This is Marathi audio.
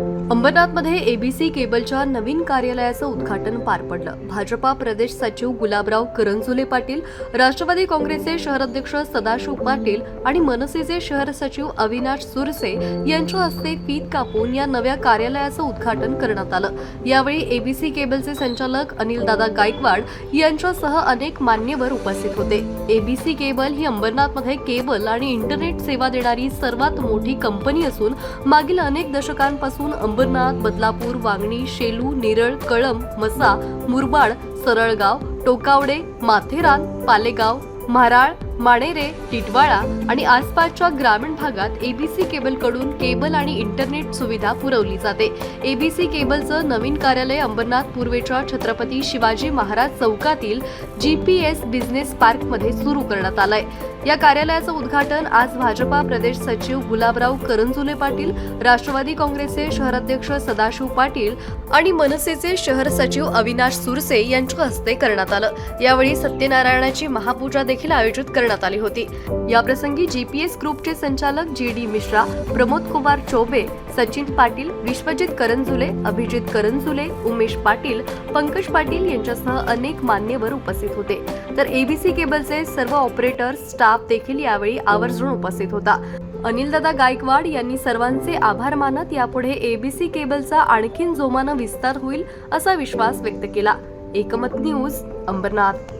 अंबरनाथमध्ये एबीसी केबलच्या नवीन कार्यालयाचं उद्घाटन पार पडलं. भाजपा प्रदेश सचिव गुलाबराव करंजुले पाटील राष्ट्रवादी काँग्रेसचे शहराध्यक्ष सदाशिव पाटील आणि मनसेचे शहर सचिव अविनाश सुरसे यांच्या हस्ते फीत कापून या नव्या कार्यालयाचं उद्घाटन करण्यात आलं. यावेळी एबीसी केबलचे संचालक अनिलदादा गायकवाड यांच्यासह अनेक मान्यवर उपस्थित होते. एबीसी केबल ही अंबरनाथमध्ये केबल आणि इंटरनेट सेवा देणारी सर्वात मोठी कंपनी असून मागील अनेक दशकांपासून अंबरनाथ बदलापूर वांगणी शेलू नेरळ कळम मसा मुरबाड सरळगाव टोकावडे माथेरान पालेगाव म्हाराळ माणेरे टिटवाळा आणि आसपासच्या ग्रामीण भागात एबीसी केबलकडून केबल आणि इंटरनेट सुविधा पुरवली जाते. एबीसी केबलचं नवीन कार्यालय अंबरनाथ पूर्वेच्या छत्रपती शिवाजी महाराज चौकातील जीपीएस बिझनेस पार्कमध्ये सुरू करण्यात आलंय. या कार्यालयाचं उद्घाटन आज भाजपा प्रदेश सचिव गुलाबराव करंजुले पाटील राष्ट्रवादी काँग्रेसचे शहराध्यक्ष सदाशिव पाटील आणि मनसेचे शहर सचिव अविनाश सुरसे यांच्या हस्ते करण्यात आलं. यावेळी सत्यनारायणाची महापूजा देखील आयोजित करण्यात आली होती. याप्रसंगी जीपीएस ग्रुपचे संचालक जी डी मिश्रा प्रमोद कुमार चौबे सचिन पाटील विश्वजित करंजुले अभिजित करंजुले उमेश पाटील पंकज पाटील यांच्यासह अनेक मान्यवर उपस्थित होते. तर एबीसी केबलचे सर्व ऑपरेटर स्टाफ देखील यावेळी आवर्जून उपस्थित होता. अनिलदादा गायकवाड यांनी सर्वांचे आभार मानत यापुढे एबीसी केबलचा आणखीन जोमानं विस्तार होईल असा विश्वास व्यक्त केला. एकमत न्यूज अंबरनाथ.